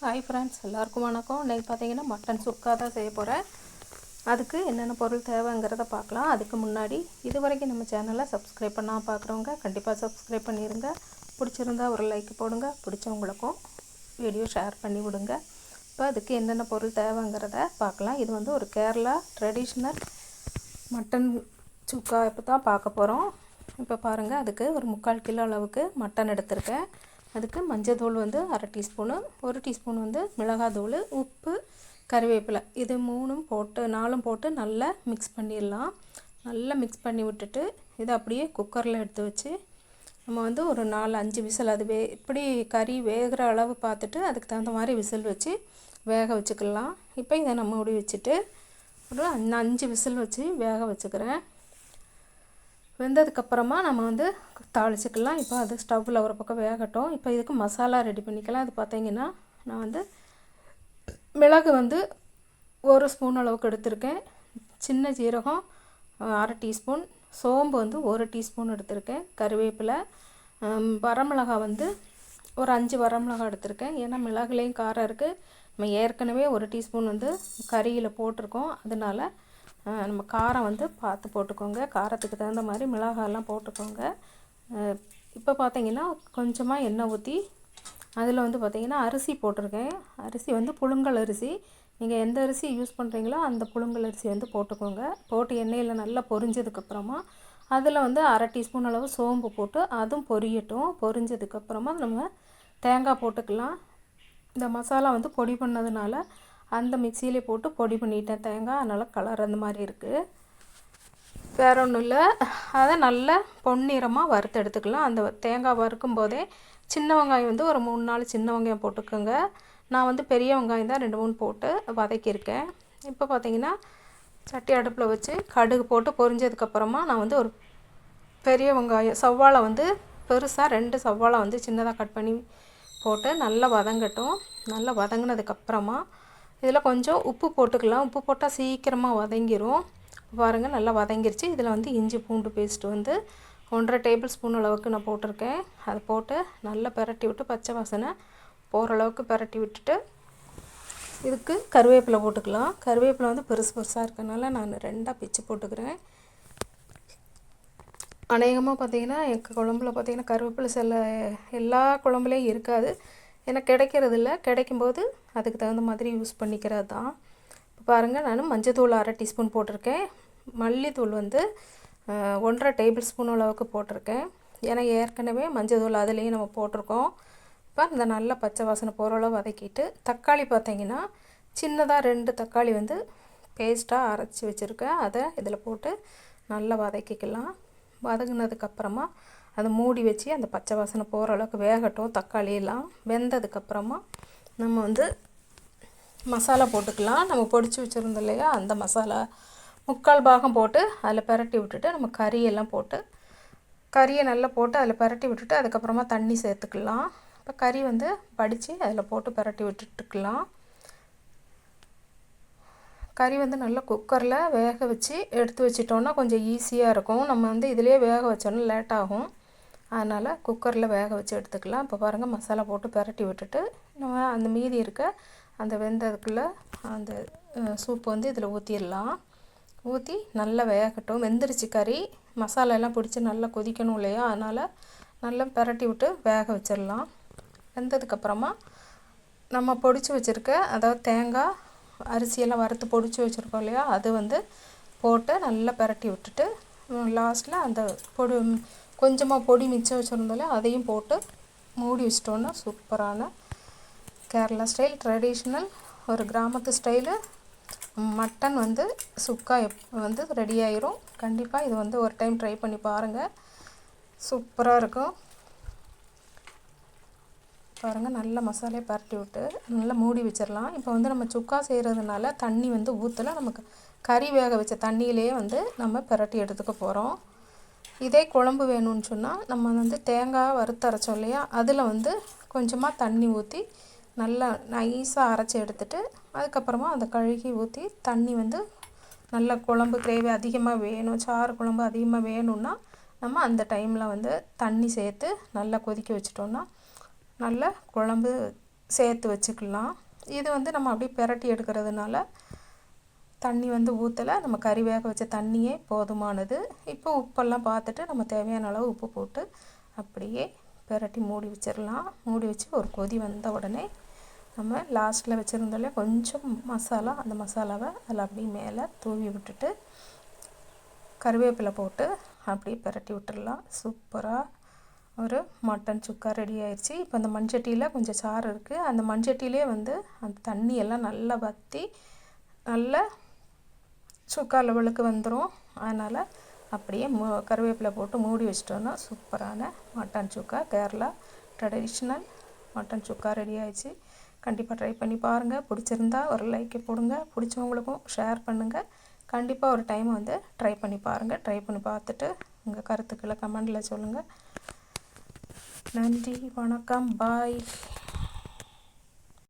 Hi friends எல்லாருக்கும் வணக்கம். இன்றைக்கி பார்த்தீங்கன்னா மட்டன் சுக்கா தான் செய்ய போகிறேன் அதுக்கு என்னென்ன பொருள் தேவைங்கிறத பார்க்கலாம். அதுக்கு முன்னாடி இது வரைக்கும் நம்ம சேனலை சப்ஸ்கிரைப் பண்ணால் பார்க்குறவங்க கண்டிப்பாக சப்ஸ்கிரைப் பண்ணிடுங்க பிடிச்சிருந்தா ஒரு லைக் போடுங்க. பிடிச்சவங்களுக்கும் வீடியோ ஷேர் பண்ணி விடுங்க. இப்போ அதுக்கு என்னென்ன பொருள் தேவைங்கிறத பார்க்கலாம். இது வந்து ஒரு கேரளா ட்ரெடிஷ்னல் மட்டன் சுக்கா இப்போ தான் பார்க்க போகிறோம் இப்போ பாருங்கள் அதுக்கு ஒரு முக்கால் கிலோ அளவுக்கு மட்டன் எடுத்திருக்கேன். அதுக்கு மஞ்சள்தூள் வந்து அரை டீஸ்பூனு ஒரு டீஸ்பூன் வந்து மிளகாத்தூள் உப்பு கறிவேப்பிலை இது மூணும் போட்டு நாலும் போட்டு நல்லா மிக்ஸ் பண்ணிடலாம். நல்லா மிக்ஸ் பண்ணி விட்டுட்டு இதை அப்படியே குக்கரில் எடுத்து வச்சு நம்ம வந்து ஒரு நாலு அஞ்சு விசில் அது வே இப்படி கறி வேகிற அளவு பார்த்துட்டு அதுக்கு தகுந்த மாதிரி விசில் வச்சு வேக வச்சுக்கலாம். இப்போ இதை நம்ம மூடி வச்சுட்டு ஒரு அஞ்சு விசில் வச்சு வேக வச்சுக்கிறேன். வெந்ததுக்கப்புறமா நம்ம வந்து தாளிச்சிக்கலாம். இப்போ அது ஸ்டவ்வில் ஒரு பக்கம் வேகட்டும். இப்போ இதுக்கு மசாலா ரெடி பண்ணிக்கலாம். அது பார்த்தீங்கன்னா நான் வந்து மிளகு வந்து ஒரு ஸ்பூன் அளவுக்கு எடுத்திருக்கேன். சின்ன ஜீரகம் அரை டீஸ்பூன். சோம்பு வந்து ஒரு டீஸ்பூன் எடுத்திருக்கேன். கருவேப்பிலை வரமிளகா வந்து ஒரு அஞ்சு வரமிளகா எடுத்திருக்கேன். ஏன்னா மிளகுலேயும் காரம் இருக்குது நம்ம ஏற்கனவே ஒரு டீஸ்பூன் வந்து கறியில் போட்டிருக்கோம். அதனால் நம்ம காரம் வந்து பார்த்து போட்டுக்கோங்க. காரத்துக்கு தகுந்த மாதிரி மிளகாயெல்லாம் போட்டுக்கோங்க. இப்போ பார்த்தீங்கன்னா கொஞ்சமாக எண்ணெய் ஊற்றி அதில் வந்து பார்த்திங்கன்னா அரிசி போட்டிருக்கேன். அரிசி வந்து புழுங்கல் அரிசி. நீங்கள் எந்த அரிசி யூஸ் பண்ணுறீங்களோ அந்த புழுங்கல் அரிசி வந்து போட்டுக்கோங்க. போட்டு எண்ணெயில் நல்லா பொரிஞ்சதுக்கப்புறமா அதில் வந்து அரை டீஸ்பூன் அளவு சோம்பு போட்டு அதுவும் பொரியட்டும். பொரிஞ்சதுக்கப்புறமா நம்ம தேங்காய் போட்டுக்கலாம். இந்த மசாலா வந்து பொடி பண்ணதுனால அந்த மிக்சியிலே போட்டு பொடி பண்ணிட்டேன். தேங்காய் அதனால் கலர் அந்த மாதிரி இருக்குது வேற ஒன்றும் இல்லை. அதை நல்லா பொன்னிறமாக வறுத்து எடுத்துக்கலாம். அந்த தேங்காய் வறுக்கும் போதே சின்ன வெங்காயம் வந்து ஒரு மூணு நாலு சின்ன வெங்காயம் போட்டுக்கோங்க. நான் வந்து பெரிய வெங்காயம் தான் ரெண்டு மூணு போட்டு வதக்கியிருக்கேன். இப்போ பார்த்தீங்கன்னா சட்டி அடுப்பில் வச்சு கடுகு போட்டு பொரிஞ்சதுக்கப்புறமா நான் வந்து ஒரு பெரிய வெங்காயம் செவ்வாழை வந்து பெருசாக ரெண்டு செவ்வாழை வந்து சின்னதாக கட் பண்ணி போட்டு நல்லா வதங்கட்டும். நல்லா வதங்கினதுக்கப்புறமா இதில் கொஞ்சம் உப்பு போட்டுக்கலாம். உப்பு போட்டால் சீக்கிரமாக வதங்கிடும் பாருங்கள் நல்லா வதங்கிருச்சு. இதில் வந்து இஞ்சி பூண்டு பேஸ்ட்டு வந்து ஒன்றரை டேபிள் ஸ்பூன் அளவுக்கு நான் போட்டிருக்கேன். அதை போட்டு நல்லா பரட்டி விட்டு பச்சை வாசனை போகிற அளவுக்கு பரட்டி விட்டுட்டு இதுக்கு கருவேப்பிலை போட்டுக்கலாம். கருவேப்பிலை வந்து பெருசு பெருசாக இருக்கனால நான் ரெண்டாக பிச்சு போட்டுக்கிறேன். அநேகமாக பார்த்தீங்கன்னா எங்கள் குழம்புல பார்த்தீங்கன்னா கருவேப்பிலை சில எல்லா குழம்புலேயும் இருக்காது. எனக்கு கிடைக்கிறதில்ல. கிடைக்கும்போது அதுக்கு தகுந்த மாதிரி யூஸ் பண்ணிக்கிறது தான். இப்போ பாருங்கள் நான் மஞ்சத்தூள் அரை டீஸ்பூன் போட்டிருக்கேன். மல்லித்தூள் வந்து ஒன்றரை டேபிள் ஸ்பூன் அளவுக்கு போட்டிருக்கேன். ஏன்னா ஏற்கனவே மஞ்சத்தூள் அதுலேயும் நம்ம போட்டிருக்கோம். இப்போ இந்த நல்ல பச்சை வாசனை போகிற அளவு வதக்கிட்டு தக்காளி பார்த்திங்கன்னா சின்னதாக ரெண்டு தக்காளி வந்து பேஸ்ட்டாக அரைச்சி வச்சுருக்கேன். அதை இதில் போட்டு நல்லா வதக்கிக்கலாம். வதங்கினதுக்கப்புறமா அதை மூடி வச்சு அந்த பச்சை வாசனை போகிற அளவுக்கு வேகட்டும் தக்காளி எல்லாம் வெந்ததுக்கப்புறமா நம்ம வந்து மசாலா போட்டுக்கலாம். நம்ம பொடிச்சு வச்சுருந்தோம் இல்லையா? அந்த மசாலா முக்கால் பாகம் போட்டு அதில் பரட்டி விட்டுட்டு நம்ம கறியெல்லாம் போட்டு கறியை நல்லா போட்டு அதில் பரட்டி விட்டுட்டு அதுக்கப்புறமா தண்ணி சேர்த்துக்கலாம். இப்போ கறி வந்து படித்து அதில் போட்டு பரட்டி விட்டுட்டுக்கலாம். கறி வந்து நல்லா குக்கரில் வேக வச்சு எடுத்து வச்சிட்டோன்னா கொஞ்சம் ஈஸியாக இருக்கும். நம்ம வந்து இதிலே வேக வச்சோன்னா லேட் ஆகும். அதனால் குக்கரில் வேக வச்சு எடுத்துக்கலாம். இப்போ பாருங்கள் மசாலா போட்டு பரட்டி விட்டுட்டு நம்ம அந்த மீதி இருக்க அந்த வெந்ததுக்குள்ளே அந்த சூப்பு வந்து இதில் ஊற்றிடலாம் ஊற்றி நல்லா வேகட்டும். வெந்துருச்சு கறி. மசாலா எல்லாம் பிடிச்சி நல்லா கொதிக்கணும் இல்லையா? அதனால் நல்லா பரட்டி விட்டு வேக வச்சிடலாம். வெந்ததுக்கப்புறமா நம்ம பொடிச்சு வச்சுருக்க அதாவது தேங்காய் அரிசியெல்லாம் வறுத்து பொடிச்சு வச்சுருக்கோம் இல்லையா? அது வந்து போட்டு நல்லா பரட்டி விட்டுட்டு லாஸ்ட்டில் அந்த பொடி கொஞ்சமாக பொடி மிச்சம் வச்சுருந்தோம்ல அதையும் போட்டு மூடி வச்சிட்டோன்னா சூப்பரான கேரளா ஸ்டைல் ட்ரெடிஷ்னல் ஒரு கிராமத்து ஸ்டைலு மட்டன் வந்து சுக்கா எப் வந்து ரெடி ஆயிரும். கண்டிப்பாக இது வந்து ஒரு டைம் ட்ரை பண்ணி பாருங்கள் சூப்பராக இருக்கும். பாருங்கள் நல்ல மசாலையை பரட்டி விட்டு நல்லா மூடி வச்சிடலாம் இப்போ வந்து நம்ம சுக்கா செய்கிறதுனால தண்ணி வந்து ஊற்றலை நமக்கு கறி வேக வச்ச தண்ணியிலே வந்து நம்ம பரட்டி எடுத்துக்க போகிறோம் இதே குழம்பு வேணும்னு சொன்னால் நம்ம வந்து தேங்காய் வறுத்தரைச்சோம் இல்லையா? அதில் வந்து கொஞ்சமாக தண்ணி ஊற்றி நல்லா நைஸாக அரைச்சி எடுத்துட்டு அதுக்கப்புறமா அந்த கழுகி ஊற்றி தண்ணி வந்து நல்ல குழம்பு கிரேவி அதிகமாக வேணும் சாறு குழம்பு அதிகமாக வேணும்னா நம்ம அந்த டைமில் வந்து தண்ணி சேர்த்து நல்லா கொதிக்க வச்சிட்டோன்னா நல்ல குழம்பு சேர்த்து வச்சுக்கலாம். இது வந்து நம்ம அப்படியே பிரட்டி எடுக்கிறதுனால தண்ணி வந்து ஊற்றலை நம்ம கறி வேக வச்ச தண்ணியே போதுமானது. இப்போ உப்பெல்லாம் பார்த்துட்டு நம்ம தேவையான அளவு உப்பு போட்டு அப்படியே பிரட்டி மூடி வச்சிடலாம் மூடி வச்சு ஒரு கொதி வந்த உடனே நம்ம லாஸ்ட்டில் வச்சுருந்தாலே கொஞ்சம் மசாலா அந்த மசாலாவை அதில் அப்படியே மேலே தூவி விட்டுட்டு கருவேப்பிலை போட்டு அப்படியே பிரட்டி விட்டுடலாம் சூப்பராக ஒரு மட்டன் சுக்கா ரெடி ஆயிடுச்சு. இப்போ அந்த மண்சட்டியில் கொஞ்சம் சாறு இருக்குது அந்த மண்சட்டியிலே வந்து அந்த தண்ணி எல்லாம் நல்லா வற்றி நல்லா சுக்கா லெவலுக்கு வந்துடும் அதனால் அப்படியே மூ கருவேப்பிலை போட்டு மூடி வச்சிட்டோன்னா சூப்பரான mutton chukka Kerala traditional mutton chukka ready ஆயிடுச்சு. கண்டிப்பாக ட்ரை பண்ணி பாருங்கள் பிடிச்சிருந்தா ஒரு லைக்கை போடுங்க. பிடிச்சவங்களுக்கும் ஷேர் பண்ணுங்கள் கண்டிப்பாக ஒரு டைம் வந்து ட்ரை பண்ணி பாருங்கள் ட்ரை பண்ணி பார்த்துட்டு உங்கள் கருத்துக்களை கமெண்டில் சொல்லுங்கள் நன்றி வணக்கம். பாய்